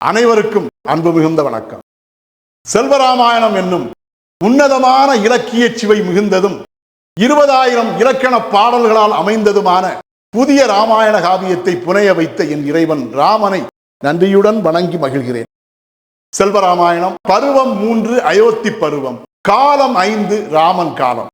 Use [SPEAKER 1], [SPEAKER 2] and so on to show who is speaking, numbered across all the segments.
[SPEAKER 1] அனைவருக்கும் அன்பு மிகுந்த வணக்கம். செல்வராமாயணம் என்னும் உன்னதமான இலக்கிய சுவை மிகுந்ததும் இருபதாயிரம் இலக்கண பாடல்களால் அமைந்ததுமான புதிய ராமாயண காவியத்தை புனைய வைத்த என் இறைவன் ராமனை நன்றியுடன் வணங்கி மகிழ்கிறேன். செல்வராமாயணம் பருவம் மூன்று அயோத்தி பருவம் காலம் ஐந்து ராமன் காலம்.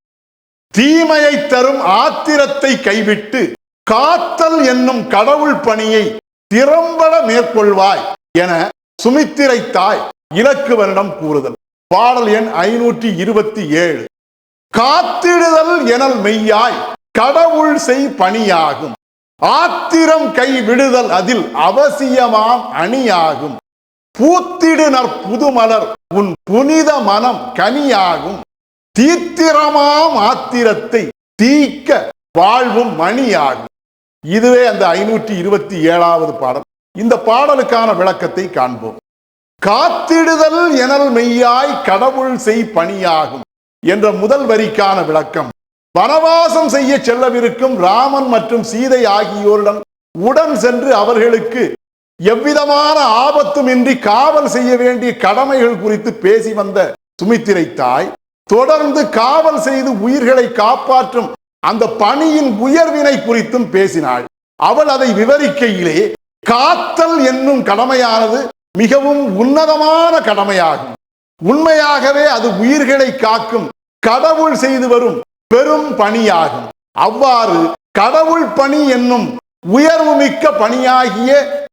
[SPEAKER 1] தீமையை தரும் ஆத்திரத்தை கைவிட்டு காத்தல் என்னும் கடவுள் பணியை திறம்பட மேற்கொள்வாய். என சுமித்திரை தாய் இலக்கு வருடம் கூறுதல். பாடல் எண் ஐநூற்றி இருபத்தி ஏழு. காத்திடுதல் எனல் மெய்யாய் கடவுள் செய் பணியாகும். ஆத்திரம் கை விடுதல் அதில் அவசியமாம் அணியாகும். பூத்திடு நற்புதுமலர் உன் புனித மனம் கனியாகும். தீத்திரமாம் ஆத்திரத்தை தீக்க வாழ்வும் மணியாகும். இதுவே அந்த ஐநூற்றி இருபத்தி ஏழாவது பாடல். இந்த பாடலுக்கான விளக்கத்தை காண்போம். காத்திடுதல் எனல் மெய்யாய் கடவுள் செய் பணியாகும் என்ற முதல் வரிக்கான விளக்கம். வனவாசம் செய்ய செல்லவிருக்கும் ராமன் மற்றும் சீதை ஆகியோரிடம் உடன் சென்று அவர்களுக்கு எவ்விதமான ஆபத்துமின்றி காவல் செய்ய வேண்டிய கடமைகள் குறித்து பேசி வந்த சுமித்திரை தாய் தொடர்ந்து காவல் செய்து உயிர்களை காப்பாற்றும் அந்த பணியின் உயர்வினை குறித்தும் பேசினாள். அவள் அதை விவரிக்கையிலே காத்தல் என்னும் கடமையானது மிகவும் உன்னதமான கடமையாகும். உண்மையாகவே அது உயிர்களை காக்கும் கடவுள் செய்து வரும் பெரும் பணியாகும். அவ்வாறு கடவுள் பணி என்னும் உயர்வு மிக்க பணியாகிய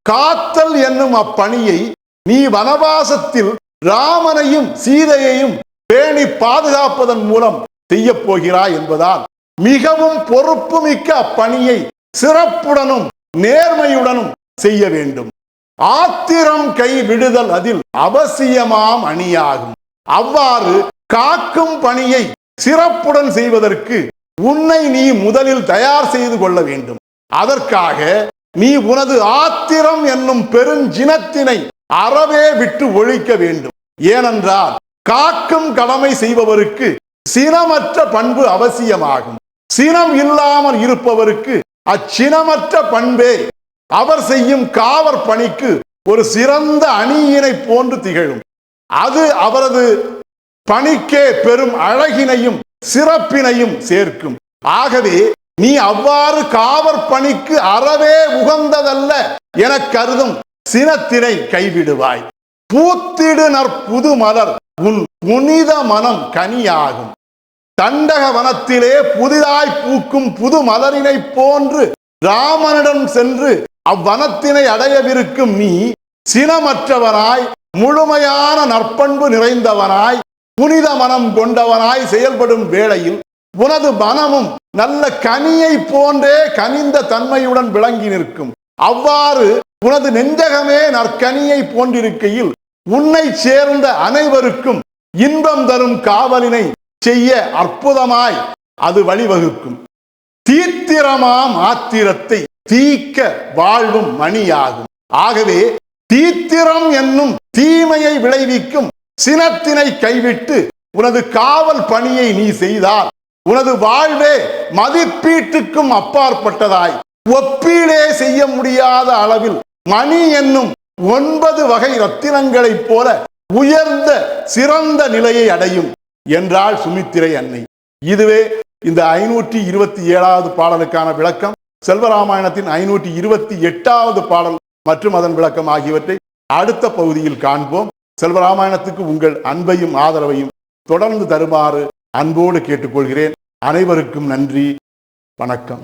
[SPEAKER 1] காத்தல் என்னும் அப்பணியை நீ வனவாசத்தில் ராமனையும் சீதையையும் பேணி பாதுகாப்பதன் மூலம் செய்ய போகிறாய் என்பதால் மிகவும் பொறுப்புமிக்க அப்பணியை சிறப்புடனும் நேர்மையுடனும் செய்ய வேண்டும். ஆத்திரம் கை விடுதல் அதில் அவசியமாம் அணியாகும். அவ்வாறு காக்கும் பணியை சிறப்புடன் செய்வதற்கு உன்னை நீ முதலில் தயார் செய்து கொள்ள வேண்டும். அதற்காக நீ உனது ஆத்திரம் என்னும் பெருஞ்சினத்தினை அறவே விட்டு ஒழிக்க வேண்டும். ஏனென்றால் காக்கும் கடமை செய்பவருக்கு சினமற்ற பண்பு அவசியமாகும். சினம் இல்லாமல் இருப்பவருக்கு அச்சினமற்ற பண்பே அவர் செய்யும் காவற் பணிக்கு ஒரு சிறந்த அணியினை போன்று திகழும். அது அவரது பணிக்கே பெரும் அழகினையும் சிறப்பினையும் சேர்க்கும். ஆகவே நீ அவ்வாறு காவற் பணிக்கு அறவே உகந்ததல்ல என கருதும் சினத்தினை கைவிடுவாய். பூத்திடு நற்புது மலர் உன் புனித மனம் கனியாகும். தண்டக வனத்திலே புதிதாய் பூக்கும் புது மலரினை போன்று ராமனிடம் சென்று அவ்வனத்தினை அடையவிருக்கும் நீ சினமற்றவனாய் முழுமையான நற்பண்பு நிறைந்தவனாய் புனித மனம் கொண்டவனாய் செயல்படும் வேளையில் உனது மனமும் நல்ல கனியை போன்றே கனிந்த தன்மையுடன் விளங்கி நிற்கும். அவ்வாறு உனது நெஞ்சகமே நற்கனியை போன்றிருக்கையில் உன்னை சேர்ந்த அனைவருக்கும் இன்பம் தரும் காவலினை செய்ய அற்புதமாய் அது வழிவகுக்கும். தீத்திரமாம் ஆத்திரத்தை தீக்க வாழ்வும் மணியாகும். ஆகவே தீத்திரம் என்னும் தீமையை விளைவிக்கும் சினத்தினை கைவிட்டு உனது காவல் பணியை நீ செய்தால் உனது வாழ்வே மதிப்பீட்டுக்கும் அப்பாற்பட்டதாய். ஒப்பீடே செய்ய முடியாத அளவில் மணி என்னும் ஒன்பது வகை ரத்தினங்களைப் போல உயர்ந்த சிறந்த நிலையை அடையும் என்றாள் சுமித்திரை அன்னை. இதுவே இந்த ஐநூற்றி இருபத்தி ஏழாவது பாடலுக்கான விளக்கம் செல்வராமாயணத்தின் ஐநூற்றி இருபத்தி எட்டாவது பாடல் மற்றும் அதன் விளக்கம் ஆகியவற்றை அடுத்த பகுதியில் காண்போம். செல்வராமாயணத்துக்கு உங்கள் அன்பையும் ஆதரவையும் தொடர்ந்து தருமாறு அன்போடு கேட்டுக்கொள்கிறேன். அனைவருக்கும் நன்றி. வணக்கம்.